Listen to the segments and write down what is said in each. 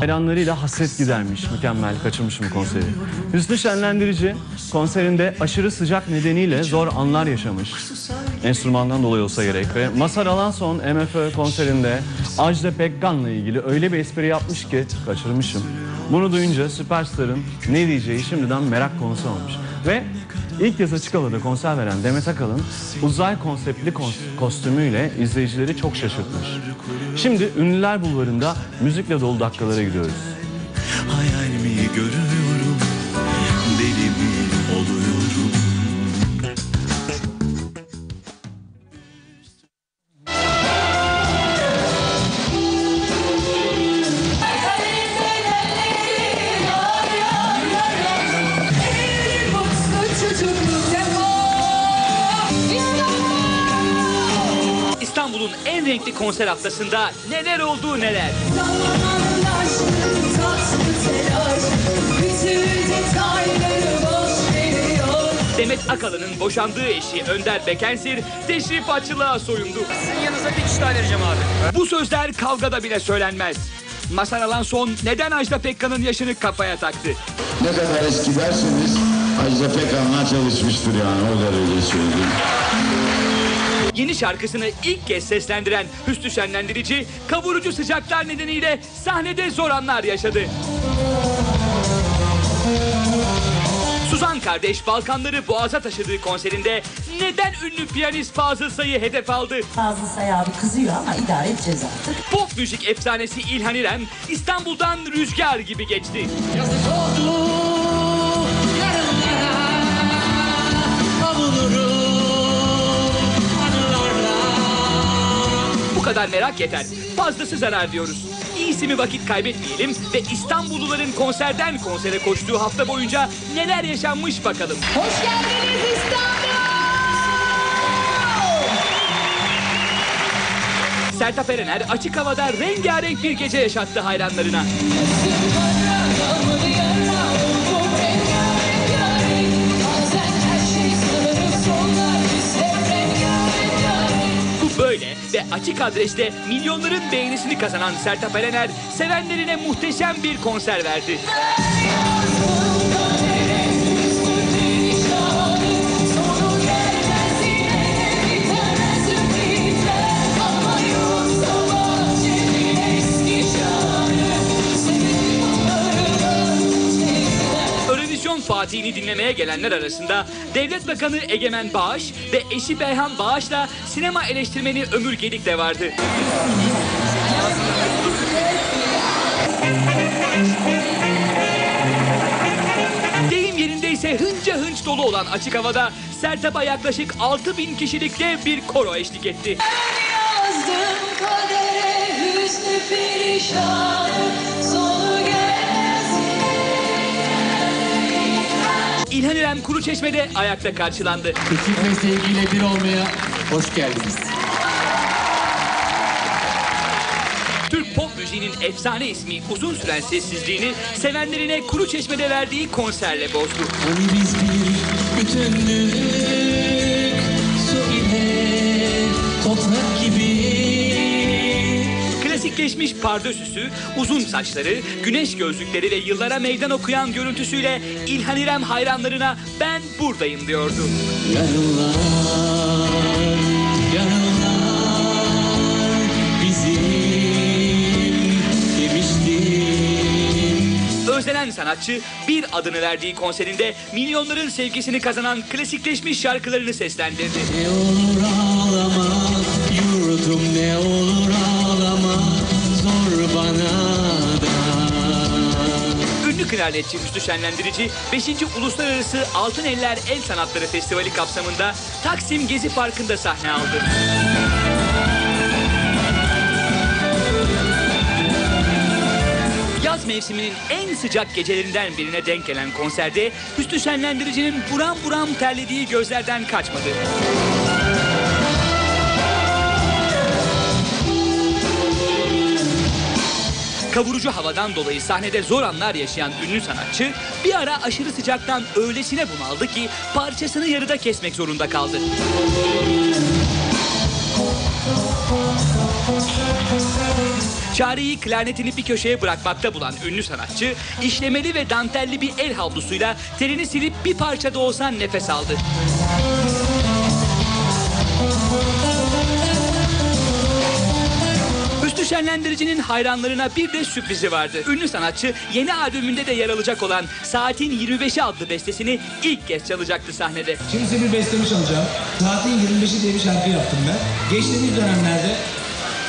Hayranlarıyla hasret gidermiş. Mükemmel kaçırmışım konseri. Hüsnü Şenlendirici konserinde aşırı sıcak nedeniyle zor anlar yaşamış. Enstrümandan dolayı olsa gerek ve Masar Alanson MFÖ konserinde Ajda Pekkan'la ilgili öyle bir espri yapmış ki kaçırmışım. Bunu duyunca Süperstar'ın ne diyeceği şimdiden merak konusu olmuş. Ve ilk kez açık havada konser veren Demet Akalın uzay konseptli kos- kostümüyle izleyicileri çok şaşırtmış. Şimdi Ünlüler Bulvarı'nda müzikle dolu dakikalara gidiyoruz. Hayal mi görüyorum renkli konser haftasında neler oldu neler. Demet Akalın'ın boşandığı eşi Önder Bekensir teşrifatçılığa soyundu. Sizin yanınıza bir kişi daha vereceğim abi. Bu sözler kavgada bile söylenmez. Masar Alanson neden Ajda Pekkan'ın yaşını kafaya taktı? Ne kadar eski derseniz Ajda Pekkan'la çalışmıştır yani o derece söyleyeyim. Yeni şarkısını ilk kez seslendiren Hüsnü Şenlendirici, kavurucu sıcaklar nedeniyle sahnede zor anlar yaşadı. Suzan kardeş Balkanları boğaza taşıdığı konserinde neden ünlü piyanist Fazıl Say'ı hedef aldı? Fazıl Say abi kızıyor ama idare edeceğiz artık. Pop müzik efsanesi İlhan İrem İstanbul'dan rüzgar gibi geçti. Bu kadar merak yeter. Fazlası zarar diyoruz. İyisi mi vakit kaybetmeyelim ve İstanbulluların konserden konsere koştuğu hafta boyunca neler yaşanmış bakalım. Hoş geldiniz İstanbul! Sertab Erener açık havada rengarenk bir gece yaşattı hayranlarına. Ve açık adreste milyonların beğenisini kazanan Sertab Erener sevenlerine muhteşem bir konser verdi. Eurovision Fatih'ini dinlemeye gelenler arasında Devlet Bakanı Egemen Bağış ve eşi Beyhan Bağış'la sinema eleştirmeni Ömür Gedik de vardı. Deyim yerindeyse hınca hınç dolu olan açık havada Sertab'a yaklaşık 6000 kişilik dev bir koro eşlik etti. Yazdım kadere hüsnü perişanı İlhan İrem Kuruçeşme'de ayakta karşılandı. Ekip ve sevgiyle bir olmaya hoş geldiniz. Türk pop müziğinin efsane ismi uzun süren sessizliğini sevenlerine Kuruçeşme'de verdiği konserle bozdu. Hani biz bir bütündük Klasikleşmiş pardösüsü, uzun saçları, güneş gözlükleri ve yıllara meydan okuyan görüntüsüyle İlhan İrem hayranlarına ben buradayım diyordu. Yarınlar, yarınlar bizim demiştim Özlenen sanatçı bir adını verdiği konserinde milyonların sevgisini kazanan klasikleşmiş şarkılarını seslendirdi. Ne olur ağlama yurdum ne olur Ünlü klarnetçi Hüsnü Şenlendirici 5. Uluslararası Altın Eller El Sanatları Festivali kapsamında Taksim Gezi Parkı'nda sahne aldı. Yaz mevsiminin en sıcak gecelerinden birine denk gelen konserde Hüsnü Şenlendirici'nin buram buram terlediği gözlerden kaçmadı. Kavurucu havadan dolayı sahnede zor anlar yaşayan ünlü sanatçı bir ara aşırı sıcaktan öylesine bunaldı ki parçasını yarıda kesmek zorunda kaldı. Çareyi klarnetini bir köşeye bırakmakta bulan ünlü sanatçı, işlemeli ve dantelli bir el havlusuyla terini silip bir parça da olsa nefes aldı. Şenlendirici'nin hayranlarına bir de sürprizi vardı. Ünlü sanatçı yeni albümünde de yer alacak olan Saatin 25'i adlı bestesini ilk kez çalacaktı sahnede. Şimdi size bir bestemi çalacağım. Saatin 25'i diye bir şarkı yaptım ben. Geçtiğimiz dönemlerde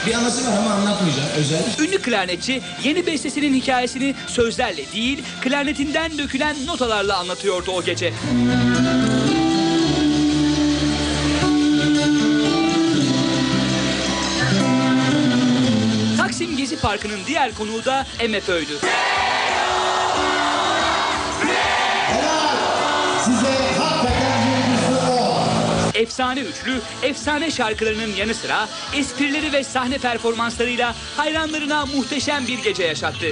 bir anası var ama anlatmayacağım özel. Ünlü klarnetçi yeni bestesinin hikayesini sözlerle değil, klarnetinden dökülen notalarla anlatıyordu o gece. Taksim Gezi Parkı'nın diğer konuğu da MFÖ'ydü. Bir. Efsane üçlü, efsane şarkılarının yanı sıra esprileri ve sahne performanslarıyla hayranlarına muhteşem bir gece yaşattı.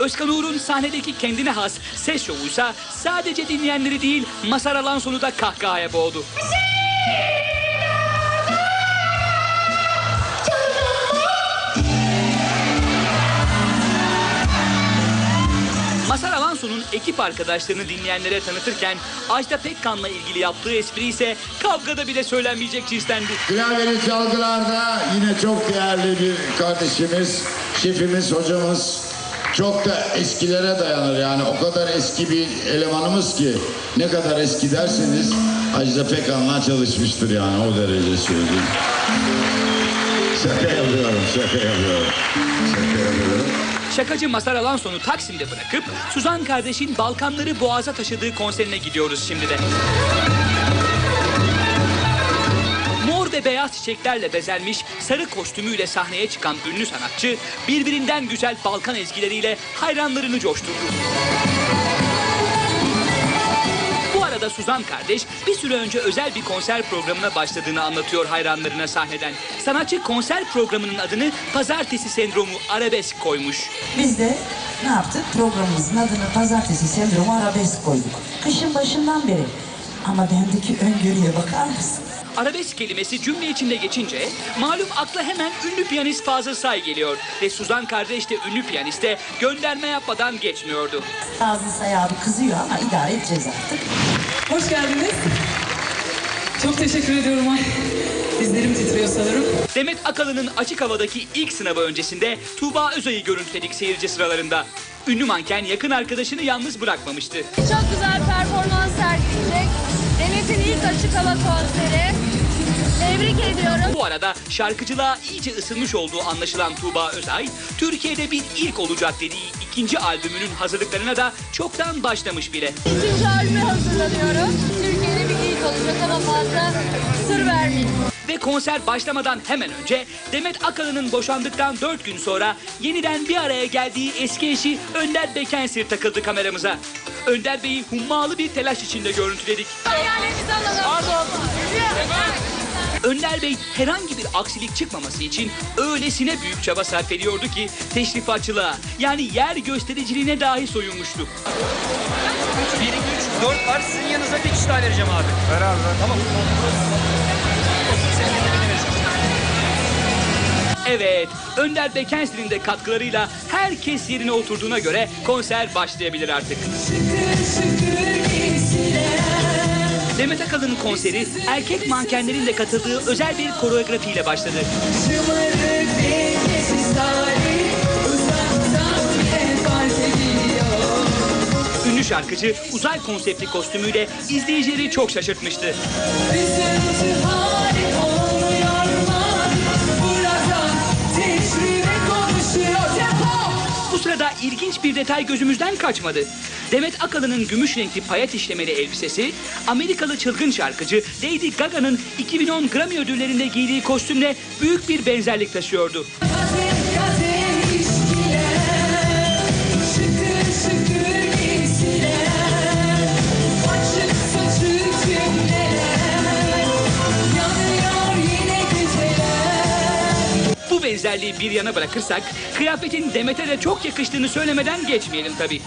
Özkan Uğur'un sahnedeki kendine has ses şovuysa sadece dinleyenleri değil Masar Alanson'u da kahkahaya boğdu. Masar Alanson'un ekip arkadaşlarını dinleyenlere tanıtırken Ajda Pekkan'la ilgili yaptığı espri ise kavgada bile söylenmeyecek cinstendi. Klavyeli çalgılarda yine çok değerli bir kardeşimiz, şefimiz, hocamız. Çok da eskilere dayanır yani o kadar eski bir elemanımız ki ne kadar eski derseniz Ajda Pekan'la çalışmıştır yani o derece söyleyeyim. Şaka yapıyorum, şaka yapıyorum. Şaka yapıyorum. Şakacı Masar Alanson'u Taksim'de bırakıp Suzan kardeşin Balkanları Boğaz'a taşıdığı konserine gidiyoruz şimdi de. Mor ve beyaz çiçeklerle bezenmiş sarı kostümüyle sahneye çıkan ünlü sanatçı birbirinden güzel Balkan ezgileriyle hayranlarını coşturdu. Arada Suzan kardeş bir süre önce özel bir konser programına başladığını anlatıyor hayranlarına sahneden. Sanatçı konser programının adını Pazartesi Sendromu Arabesk koymuş. Biz de ne yaptık? Programımızın adını Pazartesi Sendromu Arabesk koyduk. Kışın başından beri. Ama bendeki öngörüye bakar mısın? Arabesk kelimesi cümle içinde geçince malum akla hemen ünlü piyanist Fazıl Say geliyor. Ve Suzan kardeş de ünlü piyaniste gönderme yapmadan geçmiyordu. Fazıl Say abi kızıyor ama idare edeceğiz artık. Hoş geldiniz. Çok teşekkür ediyorum. Ay, dizlerim titriyor sanırım. Demet Akalın'ın açık havadaki ilk sınavı öncesinde Tuğba Özay'ı görüntüledik seyirci sıralarında. Ünlü manken yakın arkadaşını yalnız bırakmamıştı. Çok güzel performans sergileyecek. Demet'in ilk açık hava konseri. Tebrik ediyorum. Bu arada şarkıcılığa iyice ısınmış olduğu anlaşılan Tuğba Özay, Türkiye'de bir ilk olacak dediği ikinci albümünün hazırlıklarına da çoktan başlamış bile. İkinci albüme hazırlanıyorum. Türkiye'de bir ilk olacak ama fazla sır vermeyeyim. Ve konser başlamadan hemen önce Demet Akalın'ın boşandıktan 4 gün sonra yeniden bir araya geldiği eski eşi Önder Bekensir takıldı kameramıza. Önder Bey'i hummalı bir telaş içinde görüntüledik. Hayalimizi alalım. Önder Bey herhangi bir aksilik çıkmaması için öylesine büyük çaba sarf ediyordu ki teşrifatçılığa yani yer göstericiliğine dahi soyunmuştu. 1, 2, 3, 4 var. Sizin yanınıza bir kişi daha vereceğim abi. Ver abi. Tamam. Evet, Önder Bekensir'in de katkılarıyla herkes yerine oturduğuna göre konser başlayabilir artık. Demet Akalın'ın konseri erkek mankenlerin de katıldığı özel bir koreografiyle başladı. Ünlü şarkıcı uzay konseptli kostümüyle izleyicileri çok şaşırtmıştı. Bu ilginç bir detay gözümüzden kaçmadı. Demet Akalın'ın gümüş renkli payet işlemeli elbisesi, Amerikalı çılgın şarkıcı Lady Gaga'nın 2010 Grammy ödüllerinde giydiği kostümle büyük bir benzerlik taşıyordu. Bu benzerliği bir yana bırakırsak, kıyafetin Demet'e de çok yakıştığını söylemeden geçmeyelim tabii.